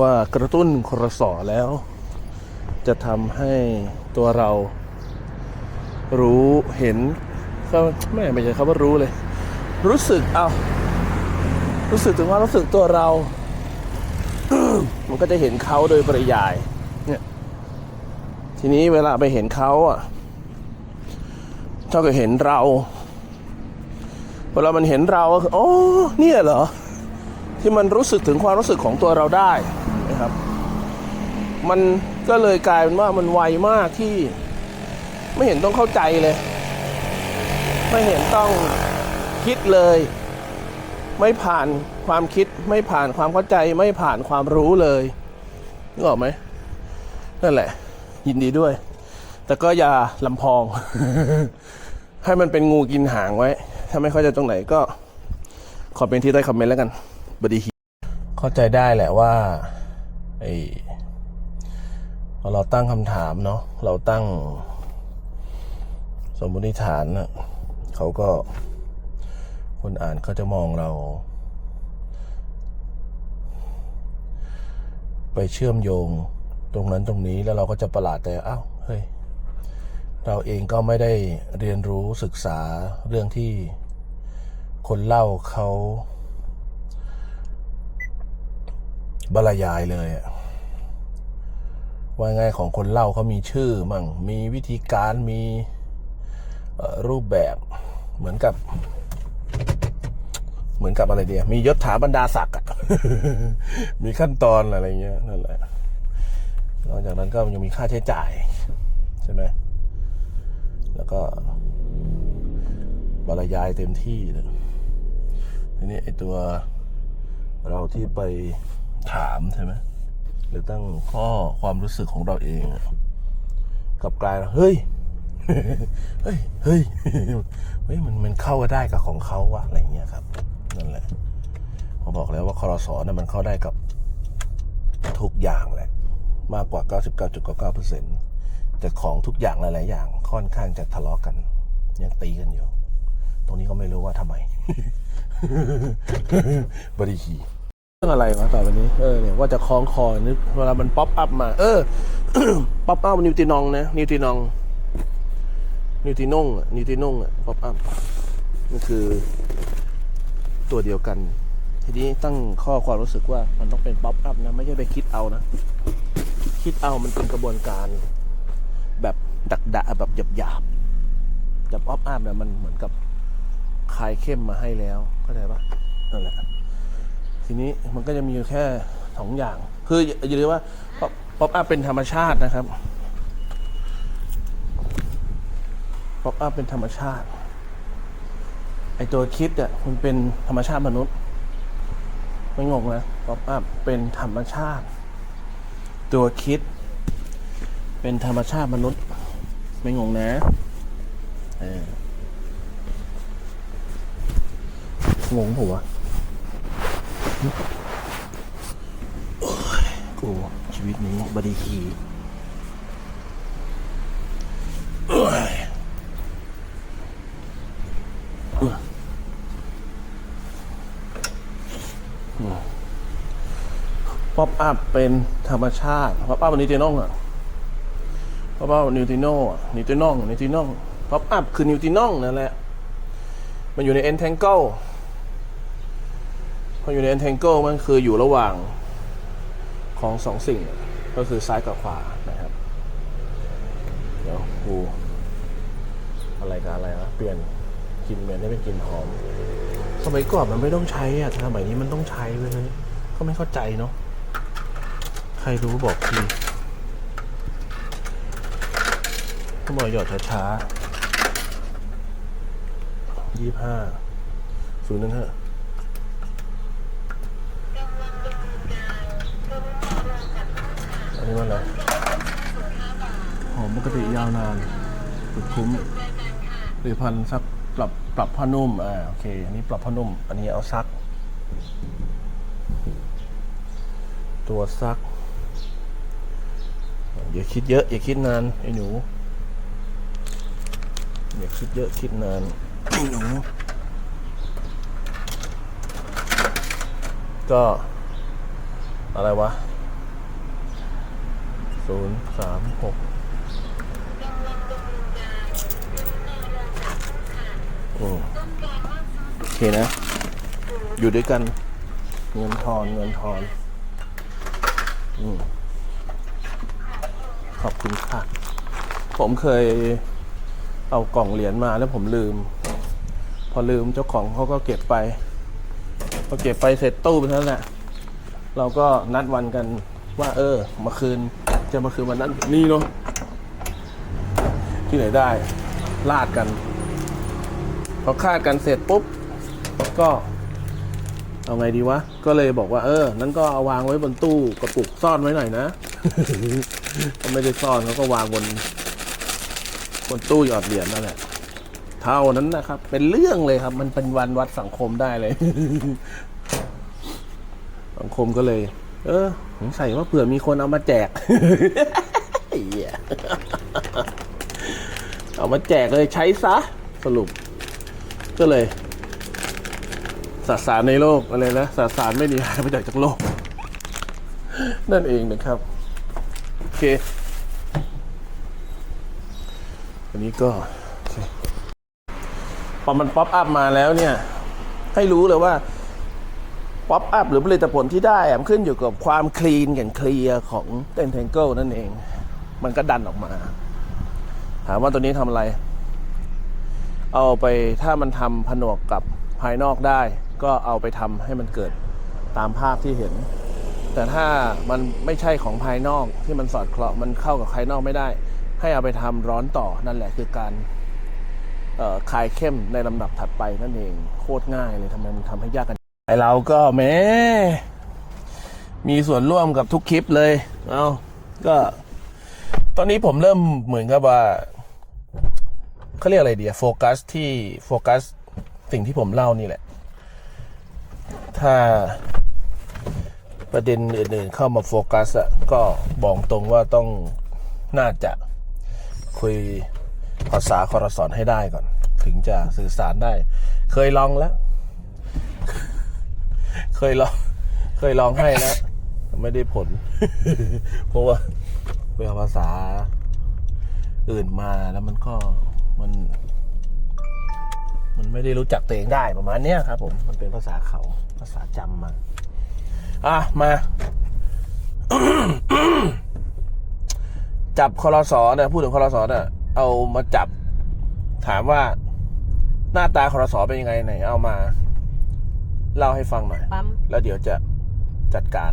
ว่ากระตุ้นครสอแล้ว จะทำให้ตัวเรารู้เห็นก็ไม่ไม่ใช่คำว่ารู้เลย รู้สึกเอารู้สึกถึงว่ารู้สึกตัวเรา มันก็จะเห็นเขาโดยปริยายเนี่ยทีนี้เวลาไปเห็นเขาอะเท่ากับเห็นเราเวลามันเห็นเราก็คืออ๋อเนี่ยเหรอที่มันรู้สึกถึงความรู้สึกของตัวเราได้ นะครับ มันก็เลยกลายเป็นว่ามันไวมากที่ ไม่เห็นต้องเข้าใจเลย ไม่เห็นต้องคิดเลย ไม่ผ่านความคิดไม่ผ่านความเข้าใจไม่ผ่านความรู้เลยนึกออกไหมนั่นแหละ ยินดีด้วย แต่ก็อย่าลำพอง ให้มันเป็นงูกินหางไว้ ถ้าไม่เข้าใจตรงไหนก็ขอเป็นที่ใต้คอมเมนต์แล้วกันบดีฮีเข้าใจได้แหละว่า ไอพอเราตั้งคำถามเนาะเราตั้ง สมมติฐานนะเขาก็คนอ่านเขาจะมองเรา ไปเชื่อมโยงตรงนั้นตรงนี้แล้วเราก็จะประหลาดใจอ้าวเฮ้ยเราเองก็ไม่ได้เรียนรู้ศึกษาเรื่องที่คนเล่าเขา บรรยายเลยอะว่าไงของคนเล่าเขามีชื่อมั่งมีวิธีการมีรูปแบบเหมือนกับ เหมือนกับอะไรเดียมียศถาบรรดาศักดิ์มีขั้นตอนอะไรเงี้ยนั่นแหละนอกจากนั้นก็ยังมีค่าใช้จ่าย ใช่ไหมแล้วก็บรรยายเต็มที่เลยทีนี้ไอตัวเราที่ไป ถามใช่ไหมหรือตั้งข้อความรู้สึกของเราเองกับกลายเฮ้ยเฮ้ยเฮ้ยเฮ้ยมันมันเข้าก็ได้กับของเขาวะอะไรเงี้ยครับนั่นแหละผมบอกแล้วว่าคอรสอนะมันเข้าได้กับทุกอย่างแหละ มากกว่า 99.99%แต่ของทุกอย่างหลาย ๆ อย่างค่อนข้างจะทะเลาะกัน ยังตีกันอยู่ ตรงนี้ก็ไม่รู้ว่าทำไมบริคี เรื่องอะไรวะต่อไปนี้เออเนี่ยว่าจะคล้องคอนึกเวลามันป๊อปอัพมา เออป๊อปอัพนิวตินองนะนิวตินองนิวตินงอะนิวตินงอะป๊อปอัพนี่คือ ตัวเดียวกัน ทีนี้ตั้งข้อความรู้สึกว่ามันต้องเป็นป๊อปอัพนะ ไม่ใช่ไปคิดเอานะ คิดเอามันเป็นกระบวนการ แบบดักดะแบบหยาบหยาบแต่ป๊อปอัพเนี่ยมันเหมือนกับคลายเข้มมาให้แล้วเข้าใจปะนั่นแหละ ทีนี้มันก็จะมีอยู่แค่สองอย่าง คืออย่าอย่าลืมว่าป๊อปอัพเป็นธรรมชาตินะครับป๊อปอัพเป็นธรรมชาติ ไอตัวคิดอะมันเป็นธรรมชาติมนุษย์ ไม่งงนะป๊อปอัพเป็นธรรมชาติ ตัวคิด เป็นธรรมชาติมนุษย์ ไม่งงนะเอองงผัวะ กูชีวิตนี้บดีคีโอ้ยป๊อปอัพเป็นธรรมชาติป๊อปอัพนิวตินองอะป๊อปอัพนิวติโนอะนิวตินองนิวตินองป๊อปอัพคือนิวตินองนั่นแหละ มันอยู่ใน entangle พ ออยู่ใน entangle มันคืออยู่ระหว่างของสองสิ่ง ก็คือซ้ายกับขวานะครับ เดี๋ยวกูอะไรกับอะไรนะเปลี่ยนกลิ่นเหม็นให้เป็นกลิ่นหอม สมัยก่อนมันไม่ต้องใช้อะแต่สมัยนี้มันต้องใช้เลยนะก็ไม่เข้าใจเนาะใครรู้บอกทีก็บอกหยอดช้าๆยี่ห้าศูนย์หนึ่งห้า นนี้มันอะไรหอมปกติยาวนานสุดคุ้มผลิตภัณฑ์ซักปรับปรับผ้านุ่มอ่าโอเค อันนี้ปรับผ้านุ่ม อันนี้เอาซัก ตัวซักอย่าคิดเยอะ อย่าคิดนานไอ้หนูอย่าคิดเยอะคิดนานไอ้หนูก็อะไรวะ ศูนย์สามหกอืมโอเคนะ อยู่ด้วยกันเงินทอนเงินทอนอขอบคุณค่ะ ผมเคยเอากล่องเหรียญมาแล้วผมลืม พอลืมเจ้าของเขาก็เก็บไป พอเก็บไปเสร็จตู้ไปเท่านั้นแหละเราก็นัดวันกันว่า เออ มาคืน จะมาคืนวันนั้นนี่เนาะที่ไหนได้ลาดกันพอคาดกันเสร็จปุ๊บ ก็เอาไงดีวะ ก็เลยบอกว่า เออ นั้นก็เอาวางไว้บนตู้กระปุกซ่อนไว้หน่อยนะก็ไม่ได้ซ่อนเขาก็วางบน บนตู้หยอดเหรียญนั่นแหละเท่านั้นนะครับ เป็นเรื่องเลยครับ มันเป็นวันวัดสังคมได้เลย สังคมก็เลย เออสงสัยว่าเผื่อมีคนเอามาแจกไอ้เอามาแจกเลยใช้ซะ สรุป ก็เลยสสารในโลกอะไรนะสสารไม่หนีหายไปจากจากโลก นั่นเองนะครับ โอเค อันนี้ก็พอมันป๊อปอัพมาแล้วเนี่ย ให้รู้เลยว่า ป๊อปอัพหรือผลิตผลที่ได้มันขึ้นอยู่กับความคลีนกันเคลียร์ของเต้นเทงเกิลนั่นเอง มันก็ดันออกมา ถามว่าตัวนี้ทำอะไร เอาไปถ้ามันทำผนวกกับภายนอกได้ ก็เอาไปทำให้มันเกิดตามภาพที่เห็น แต่ถ้ามันไม่ใช่ของภายนอกที่มันสอดคราะห์มันเข้ากับภายนอกไม่ได้ ให้เอาไปทำร้อนต่อนั่นแหละคือการคลายเข้มในลำดับถัดไปนั่นเองโคตรง่ายเลยทำไมมันทำให้ยากกัน ไอเราก็แหม้มีส่วนร่วมกับทุกคลิปเลย เอาก็ ตอนนี้ผมเริ่มเหมือนกับว่าเขาเรียกอะไรดีโฟกัสที่โฟกัสสิ่งที่ผมเล่านี่แหละ ถ้าประเด็นอื่นๆเข้ามาโฟกัสอะก็บอกตรงว่าต้องน่าจะคุยภาษาคอรสอนให้ได้ก่อน ถึงจะสื่อสารได้ เคยลองแล้ว เคยลองเคยลองให้แล้วไม่ได้ผล เพราะว่าไปเอาภาษาอื่นมาแล้วมันก็มัน มันไม่ได้รู้จักตัวเองได้ประมาณเนี้ยครับ ผมมันเป็นภาษาเขาภาษาจำมาอะมาจับคอรสอเนี่ยพูดถึงคอรสอเนี่ยเอามาจับ ถามว่าหน้าตาคอรสอเป็นยังไงไหนเอามา เล่าให้ฟังหน่อย ปั๊ม แล้วเดี๋ยวจะจัดการ